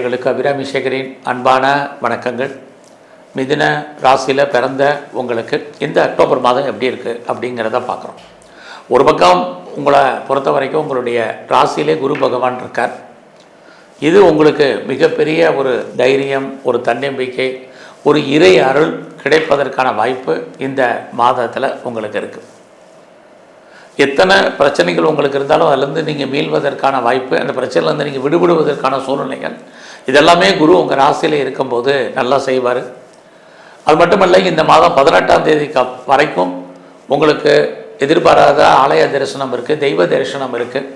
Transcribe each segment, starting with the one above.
உங்களுக்கு அபிராமி சேகரின் அன்பான வணக்கங்கள். மிதின ராசியில் பிறந்த உங்களுக்கு இந்த அக்டோபர் மாதம் எப்படி இருக்குது அப்படிங்கிறத பார்க்குறோம். ஒரு பக்கம் உங்களை பொறுத்த வரைக்கும் உங்களுடைய ராசியிலே குரு பகவான் இருக்கார். இது உங்களுக்கு மிகப்பெரிய ஒரு தைரியம் ஒரு தன்னம்பிக்கை ஒரு இறை அருள் கிடைப்பதற்கான வாய்ப்பு இந்த மாதத்தில் உங்களுக்கு இருக்குது எத்தனை பிரச்சனைகள் உங்களுக்கு இருந்தாலும் அதிலேருந்து நீங்கள் மீள்வதற்கான வாய்ப்பு அந்த பிரச்சனையிலேருந்து நீங்கள் விடுபடுவதற்கான சூழ்நிலைகள் இதெல்லாமே குரு உங்கள் ராசியில் இருக்கும்போது நல்லா செய்வார். அது மட்டுமல்ல இந்த மாதம் பதினெட்டாம் தேதி க- வரைக்கும் உங்களுக்கு எதிர்பாராத ஆலய தரிசனம் இருக்குது தெய்வ தரிசனம் இருக்குது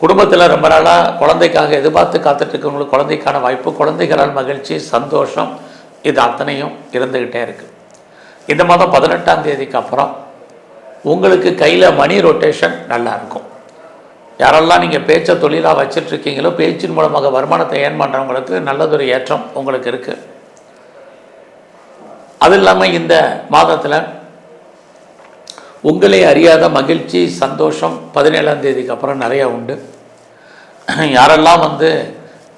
குடும்பத்தில் ரொம்ப நாளாக குழந்தைக்காக எதிர்பார்த்து காத்துட்ருக்கவங்களுக்கு குழந்தைக்கான வாய்ப்பு குழந்தைகளால் மகிழ்ச்சி சந்தோஷம் இது அத்தனையும் இருந்துக்கிட்டே இருக்குது இந்த மாதம் பதினெட்டாம் தேதிக்கு அப்புறம் உங்களுக்கு கையில் மணி ரொட்டேஷன் நல்லா இருக்கும். யாரெல்லாம் நீங்கள் பேச்சை தொழிலாக வச்சிட்ருக்கீங்களோ பேச்சின் மூலமாக வருமானத்தை ஏன் பண்ணுறவங்களுக்கு நல்லதொரு ஏற்றம் உங்களுக்கு இருக்குது அது இல்லாமல் இந்த மாதத்தில் உங்களை அறியாத மகிழ்ச்சி சந்தோஷம் பதினேழாம் தேதிக்கு அப்புறம் நிறையா உண்டு. யாரெல்லாம் வந்து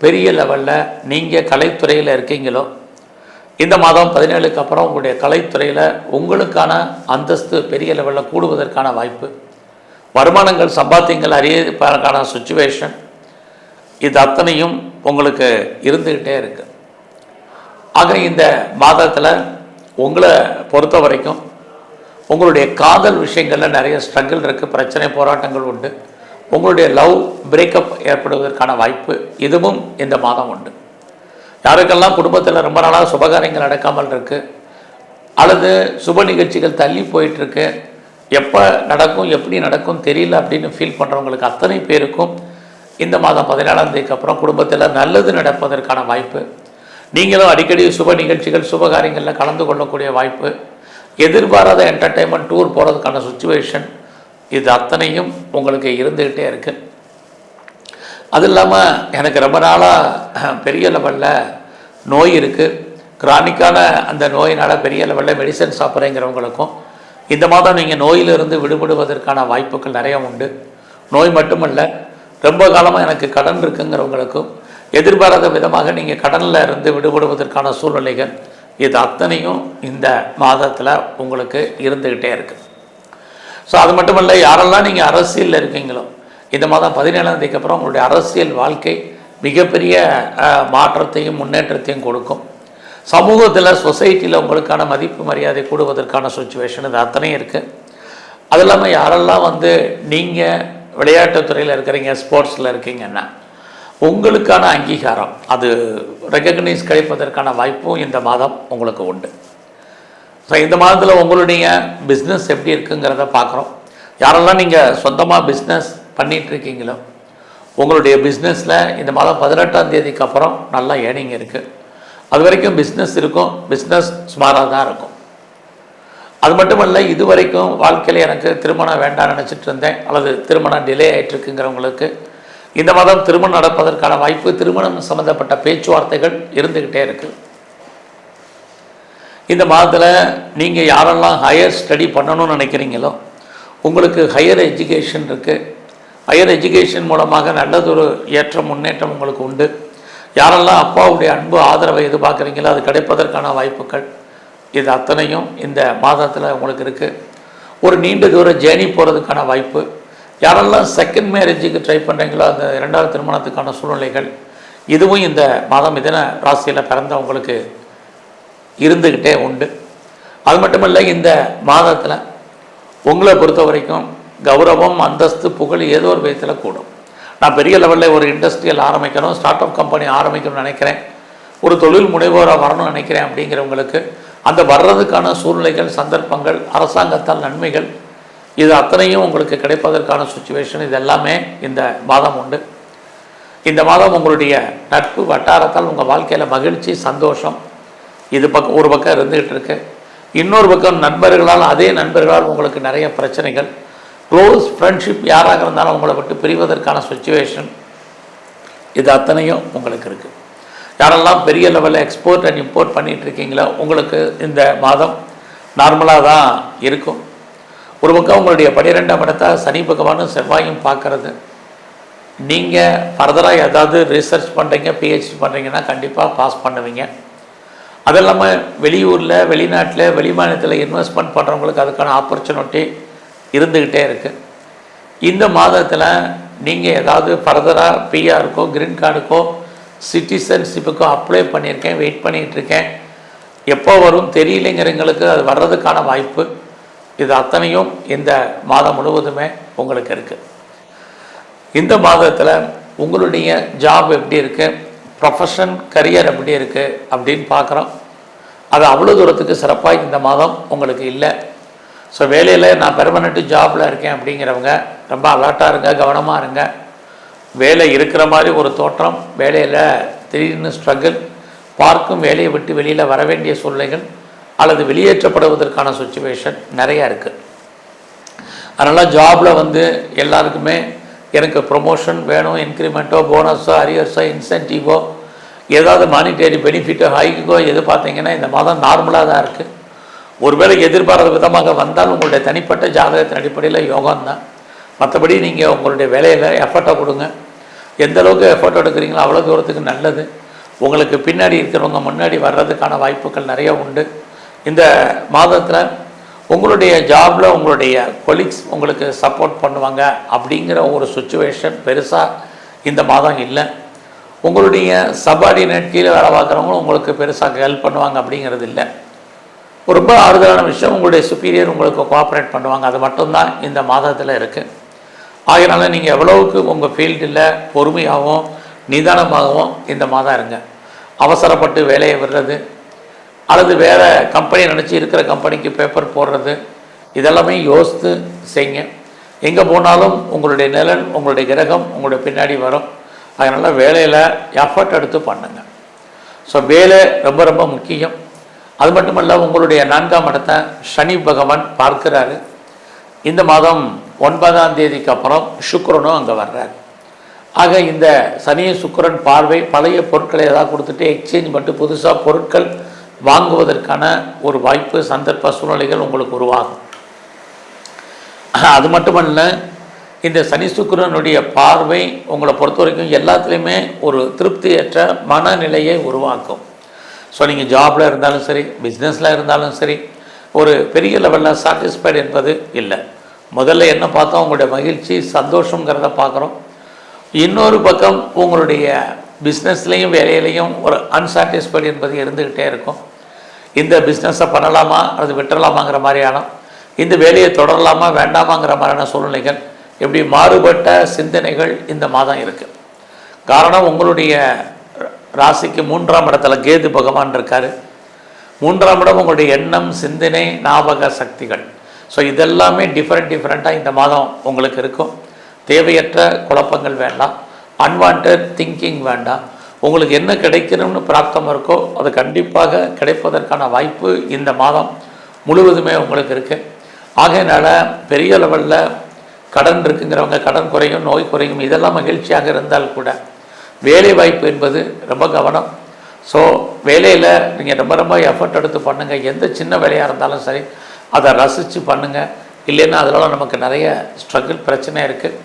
பெரிய லெவலில் நீங்கள் கலைத்துறையில் இருக்கீங்களோ இந்த மாதம் பதினேழுக்கு அப்புறம் உங்களுடைய கலைத்துறையில் உங்களுக்கான அந்தஸ்து பெரிய லெவலில் கூடுவதற்கான வாய்ப்பு. வருமானங்கள் சம்பாத்தியங்கள் அறியப்பதற்கான சுச்சுவேஷன் இது அத்தனையும் உங்களுக்கு இருந்துக்கிட்டே இருக்கு. ஆக இந்த மாதத்தில் உங்களை பொறுத்த வரைக்கும் உங்களுடைய காதல் விஷயங்களில் நிறைய ஸ்ட்ரகிள் இருக்குது பிரச்சனை போராட்டங்கள் உண்டு. உங்களுடைய லவ் பிரேக்கப் ஏற்படுவதற்கான வாய்ப்பு இதுவும் இந்த மாதம் உண்டு. யாருக்கெல்லாம் குடும்பத்தில் ரொம்ப நாளாக சுபகாரியங்கள் நடக்காமல் இருக்குது அல்லது சுப நிகழ்ச்சிகள் தள்ளி போயிட்டுருக்கு எப்போ நடக்கும் எப்படி நடக்கும் தெரியல அப்படின்னு ஃபீல் பண்ணுறவங்களுக்கு அத்தனை பேருக்கும் இந்த மாதம் பதினேழாம் தேதிக்கு அப்புறம் குடும்பத்தில் நல்லது நடப்பதற்கான வாய்ப்பு நீங்களும் அடிக்கடி சுப நிகழ்ச்சிகள் சுபகாரியங்களில் கலந்து கொள்ளக்கூடிய வாய்ப்பு எதிர்பாராத என்டர்டெயின்மெண்ட் டூர் போகிறதுக்கான சுச்சுவேஷன் இது அத்தனையும் உங்களுக்கு இருந்துக்கிட்டே இருக்குது அது இல்லாமல் எனக்கு ரொம்ப நாளாக பெரிய லெவலில் நோய் இருக்குது கிரானிக்கான அந்த நோயினால் பெரிய லெவலில் மெடிசன் சாப்பிட்றேங்கிறவங்களுக்கும் இந்த மாதம் நீங்கள் நோயிலிருந்து விடுபடுவதற்கான வாய்ப்புகள் நிறைய உண்டு. நோய் மட்டுமல்ல ரொம்ப காலமாக எனக்கு கடன் இருக்குங்கிறவங்களுக்கும் எதிர்பாராத விதமாக நீங்கள் கடனில் இருந்து விடுபடுவதற்கான சூழ்நிலைகள் இது அத்தனையும் இந்த மாதத்தில் உங்களுக்கு இருந்துக்கிட்டே இருக்குது ஸோ அது மட்டுமல்ல யாரெல்லாம் நீங்கள் அரசியலில் இருக்கீங்களோ இந்த மாதம் பதினேழாம் தேதிக்கு அப்புறம் உங்களுடைய அரசியல் வாழ்க்கை மிகப்பெரிய மாற்றத்தையும் முன்னேற்றத்தையும் கொடுக்கும். சமூகத்தில் சொசைட்டியில் உங்களுக்கான மதிப்பு மரியாதை கூடுவதற்கான சுச்சுவேஷன் இது அத்தனையும் இருக்குது அது இல்லாமல் யாரெல்லாம் வந்து நீங்கள் விளையாட்டுத்துறையில் இருக்கிறீங்க ஸ்போர்ட்ஸில் இருக்கீங்கன்னா உங்களுக்கான அங்கீகாரம் அது ரெக்கக்னைஸ் கிடைப்பதற்கான வாய்ப்பும் இந்த மாதம் உங்களுக்கு உண்டு. ஸோ இந்த மாதத்தில் உங்களுடைய பிஸ்னஸ் எப்படி இருக்குங்கிறத பார்க்குறோம். யாரெல்லாம் நீங்கள் சொந்தமாக பிஸ்னஸ் பண்ணிகிட்ருக்கீங்களோ உங்களுடைய பிஸ்னஸில் இந்த மாதம் பதினெட்டாம் தேதிக்கு அப்புறம் நல்லா ஏர்னிங் இருக்குது அது வரைக்கும் பிஸ்னஸ் இருக்கும் பிஸ்னஸ் சுமாராக தான் இருக்கும். அது மட்டுமல்ல இது வரைக்கும் வாழ்க்கையில் எனக்கு திருமணம் வேண்டாம் நினச்சிட்டு இருந்தேன். அல்லது திருமணம் டிலே ஆகிட்டுருக்குங்கிறவங்களுக்கு இந்த மாதம் திருமணம் நடப்பதற்கான வாய்ப்பு திருமணம் சம்மந்தப்பட்ட பேச்சுவார்த்தைகள் இருந்துக்கிட்டே இருக்குது இந்த மாதத்தில் நீங்கள் யாரெல்லாம் ஹையர் ஸ்டடி பண்ணணும்னு நினைக்கிறீங்களோ உங்களுக்கு ஹையர் எஜுகேஷன் இருக்குது ஹையர் எஜுகேஷன் மூலமாக நல்லதொரு ஏற்றம் முன்னேற்றம் உங்களுக்கு உண்டு. யாரெல்லாம் அப்பாவுடைய அன்பு ஆதரவை எதிர்பார்க்குறீங்களோ அது கிடைப்பதற்கான வாய்ப்புகள் இது அத்தனையும் இந்த மாதத்தில் உங்களுக்கு இருக்குது ஒரு நீண்ட தூர ஜேர்னி போகிறதுக்கான வாய்ப்பு. யாரெல்லாம் செகண்ட் மேரேஜுக்கு ட்ரை பண்ணுறீங்களோ அந்த இரண்டாவது திருமணத்துக்கான சூழ்நிலைகள். இதுவும் இந்த மாதம் இதன ராசியில் பிறந்தவங்களுக்கு இருந்துக்கிட்டே உண்டு. அது மட்டுமல்ல இந்த மாதத்தில் உங்களை பொறுத்த வரைக்கும் கௌரவம் அந்தஸ்து புகழ் ஏதோ ஒரு விதத்தில் கூடும். நான் பெரிய லெவலில் ஒரு இண்டஸ்ட்ரியல் ஆரம்பிக்கணும் ஸ்டார்ட் அப் கம்பெனி ஆரம்பிக்கணும்னு நினைக்கிறேன். ஒரு தொழில் முனைவோராக வரணும்னு நினைக்கிறேன் அப்படிங்கிறவங்களுக்கு அந்த வர்றதுக்கான சூழ்நிலைகள் சந்தர்ப்பங்கள் அரசாங்கத்தால் நன்மைகள் இது அத்தனையும் உங்களுக்கு கிடைப்பதற்கான சுச்சுவேஷன் இது எல்லாமே இந்த மாதம் உண்டு. இந்த மாதம் உங்களுடைய நட்பு வட்டாரத்தால் உங்கள் வாழ்க்கையில் மகிழ்ச்சி சந்தோஷம் இது பக்கம் ஒரு பக்கம் இருந்துகிட்டு இருக்கு. இன்னொரு பக்கம் நண்பர்களால் அதே நண்பர்களால் உங்களுக்கு நிறைய பிரச்சனைகள். க்ளோஸ் ஃப்ரெண்ட்ஷிப் யாராக இருந்தாலும் உங்களை விட்டு பிரிவதற்கான சுச்சுவேஷன் இது அத்தனையும் உங்களுக்கு இருக்குது யாரெல்லாம் பெரிய லெவலில் எக்ஸ்போர்ட் அண்ட் இம்போர்ட் பண்ணிகிட்ருக்கீங்களோ உங்களுக்கு இந்த மாதம் நார்மலாக தான் இருக்கும். ஒரு பக்கம் உங்களுடைய பன்னிரெண்டாம் இடத்தை சனி பகவானும் செவ்வாயும் பார்க்குறது. நீங்கள் ஃபர்தராக ஏதாவது ரிசர்ச் பண்ணுறீங்க பிஹெச்டி பண்ணுறீங்கன்னா கண்டிப்பாக பாஸ் பண்ணுவீங்க. அது இல்லாமல் வெளியூரில் வெளிநாட்டில் வெளிமாநிலத்தில் இன்வெஸ்ட்மெண்ட் பண்ணுறவங்களுக்கு அதுக்கான ஆப்பர்ச்சுனிட்டி இருந்துக்கிட்டே இருக்குது இந்த மாதத்தில் நீங்கள் ஏதாவது ஃபர்தராக பிஆருக்கோ கிரீன் கார்டுக்கோ சிட்டிசன்ஷிப்புக்கோ அப்ளை பண்ணியிருக்கேன் வெயிட் பண்ணிகிட்டு இருக்கேன் எப்போ வரும் தெரியலைங்கிறவங்களுக்கு அது வர்றதுக்கான வாய்ப்பு. இது அத்தனையும் இந்த மாதம் முழுவதுமே உங்களுக்கு இருக்குது இந்த மாதத்தில் உங்களுடைய ஜாப் எப்படி இருக்குது ப்ரொஃபஷன் கரியர் எப்படி இருக்குது அப்படின்னு பார்க்குறோம். அது அவ்வளோ தூரத்துக்கு சிறப்பாக இந்த மாதம் உங்களுக்கு இல்லை. ஸோ வேலையில் நான் பெர்மனெண்ட்டு ஜாபில் இருக்கேன் அப்படிங்கிறவங்க ரொம்ப அலர்ட்டாக இருங்க கவனமாக இருங்க. வேலை இருக்கிற மாதிரி ஒரு தோற்றம் வேலையில் திடீர்னு ஸ்ட்ரகிள் பார்க்கும் வேலையை விட்டு வெளியில் வர வேண்டிய சூழ்நிலைகள் அல்லது வெளியேற்றப்படுவதற்கான சுச்சுவேஷன் நிறையா இருக்குது அதனால் ஜாபில் வந்து எல்லாருக்குமே எனக்கு ப்ரொமோஷன் வேணும் இன்க்ரிமெண்ட்டோ போனஸோ அரியர்ஸோ இன்சென்டிவோ ஏதாவது மானிட்டரி பெனிஃபிட்டோ ஹைக்கோ எது பார்த்தீங்கன்னா இந்த மாதம் நார்மலாக தான் இருக்குது ஒருவேளை எதிர்பாராத விதமாக வந்தால் உங்களுடைய தனிப்பட்ட ஜாதகத்தின் அடிப்படையில் யோகம் தான் மற்றபடி நீங்கள் உங்களுடைய வேலையில் எஃபர்ட்டை கொடுங்க. எந்த அளவுக்கு எஃபர்ட் எடுக்கிறீங்களோ அவ்வளோ தூரத்துக்கு நல்லது. உங்களுக்கு பின்னாடி இருக்கிறவங்க முன்னாடி வர்றதுக்கான வாய்ப்புகள் நிறைய உண்டு. இந்த மாதத்தில் உங்களுடைய ஜாபில் உங்களுடைய கொலீக்ஸ் உங்களுக்கு சப்போர்ட் பண்ணுவாங்க அப்படிங்கிற ஒரு சுச்சுவேஷன் பெருசாக இந்த மாதம் இல்லை. உங்களுடைய சபார்டினேட் கீழே வேலை பார்க்குறவங்களும் உங்களுக்கு பெருசாக ஹெல்ப் பண்ணுவாங்க அப்படிங்கிறது இல்லை. ரொம்ப ஆறுதலான விஷயம் உங்களுடைய சுப்பீரியர் உங்களுக்கு கோஆப்ரேட் பண்ணுவாங்க. அது மட்டும்தான் இந்த மாதத்தில் இருக்குது ஆகினால நீங்கள் எவ்வளவுக்கு உங்கள் ஃபீல்டில் பொறுமையாகவும் நிதானமாகவும் இந்த மாதம் இருங்க. அவசரப்பட்டு வேலையை விடுறது அல்லது வேறு கம்பெனி நினச்சி இருக்கிற கம்பெனிக்கு பேப்பர் போடுறது இதெல்லாமே யோசித்து செய்யுங்க. எங்கே போனாலும் உங்களுடைய நிலன் உங்களுடைய கிரகம் உங்களுடைய பின்னாடி வரும். அதனால் வேலையில் எஃபர்ட் எடுத்து பண்ணுங்கள் ஸோ வேலை ரொம்ப ரொம்ப முக்கியம். அது மட்டுமல்ல உங்களுடைய நான்காம் இடத்தை சனி பகவான் பார்க்கிறாரு. இந்த மாதம் ஒன்பதாம் தேதிக்கு அப்புறம் சுக்கரனும் அங்கே வர்றாரு. ஆக இந்த சனி சுக்கரன் பார்வை பழைய பொருட்களை ஏதாவது கொடுத்துட்டு எக்ஸ்சேஞ்ச் பண்ணிட்டு புதுசாக பொருட்கள் வாங்குவதற்கான ஒரு வாய்ப்பு சந்தர்ப்ப சூழ்நிலைகள் உங்களுக்கு உருவாகும். அது மட்டுமல்ல இந்த சனி சுக்கரனுடைய பார்வை உங்களை பொறுத்த வரைக்கும் எல்லாத்துலேயுமே ஒரு திருப்தியற்ற மனநிலையை உருவாக்கும். ஸோ நீங்கள் ஜாபில் இருந்தாலும் சரி பிஸ்னஸில் இருந்தாலும் சரி ஒரு பெரிய லெவலில் சாட்டிஸ்ஃபைடு என்பது இல்லை. முதல்ல என்ன பார்த்தோம்? உங்களுடைய மகிழ்ச்சி சந்தோஷங்கிறத பார்க்குறோம். இன்னொரு பக்கம் உங்களுடைய பிஸ்னஸ்லேயும் வேலையிலையும் ஒரு அன்சாட்டிஸ்ஃபைடு என்பது இருந்துக்கிட்டே இருக்கும். இந்த பிஸ்னஸை பண்ணலாமா? அல்லது விட்டுறலாமாங்கிற மாதிரியான இந்த வேலையை தொடரலாமா? வேண்டாமாங்கிற மாதிரியான சூழ்நிலைகள் இப்படி மாறுபட்ட சிந்தனைகள் இந்த மாதம் இருக்குது காரணம் உங்களுடைய ராசிக்கு மூன்றாம் இடத்துல கேது பகவான் இருக்கார். மூன்றாம் இடம் உங்களுடைய எண்ணம் சிந்தனை ஞாபக சக்திகள். ஸோ இதெல்லாமே டிஃப்ரெண்ட் டிஃப்ரெண்ட்டாக இந்த மாதம் உங்களுக்கு இருக்கும். தேவையற்ற குழப்பங்கள் வேண்டாம். அன்வான்ட் திங்கிங் வேண்டாம். உங்களுக்கு என்ன கிடைக்கணும்னு பிராப்தம் இருக்கோ அது கண்டிப்பாக கிடைப்பதற்கான வாய்ப்பு இந்த மாதம் முழுவதுமே உங்களுக்கு இருக்குது ஆகையினால பெரிய லெவலில் கடன் இருக்குங்கிறவங்க கடன் குறையும் நோய் குறையும் இதெல்லாம் மகிழ்ச்சியாக இருந்தால் கூட வேலை வாய்ப்பு என்பது ரொம்ப கவனம். ஸோ வேலையில் நீங்கள் ரொம்ப ரொம்ப எஃபர்ட் எடுத்து பண்ணுங்கள் எந்த சின்ன வேலையாக இருந்தாலும் சரி அதை ரசித்து பண்ணுங்கள் இல்லைன்னா அதனால் நமக்கு நிறைய ஸ்ட்ரகிள் பிரச்சனை இருக்குது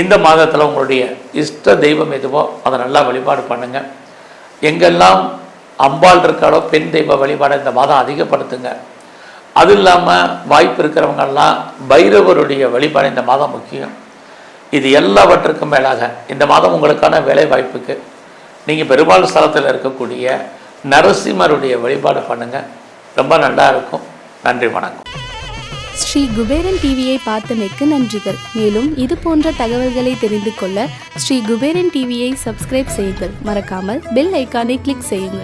இந்த மாதத்தில் உங்களுடைய இஷ்ட தெய்வம் எதுவோ அதை நல்லா வழிபாடு பண்ணுங்கள் எங்கெல்லாம் அம்பாள் இருக்காளோ பெண் தெய்வ வழிபாடை இந்த மாதம் அதிகப்படுத்துங்க. அது இல்லாமல் வாய்ப்பு இருக்கிறவங்கெல்லாம் பைரவருடைய வழிபாடு இந்த மாதம் முக்கியம். இது எல்லாவற்றுக்கும் மேலாக இந்த மாதம் உங்களுக்கான வேலை வாய்ப்புக்கு நீங்கள் பெருமாள் ஸ்தலத்தில் இருக்கக்கூடிய நரசிம்மருடைய வழிபாடு பண்ணுங்கள் ரொம்ப நல்லா இருக்கும். நன்றி வணக்கம். ஸ்ரீ குபேரன் டிவியை பார்த்தமைக்கு நன்றிகள். மேலும் இது போன்ற தகவல்களை தெரிந்து கொள்ள ஸ்ரீ குபேரன் டிவியை சப்ஸ்கிரைப் செய்யுங்கள். மறக்காமல் பெல் ஐக்கானை கிளிக் செய்யுங்கள்.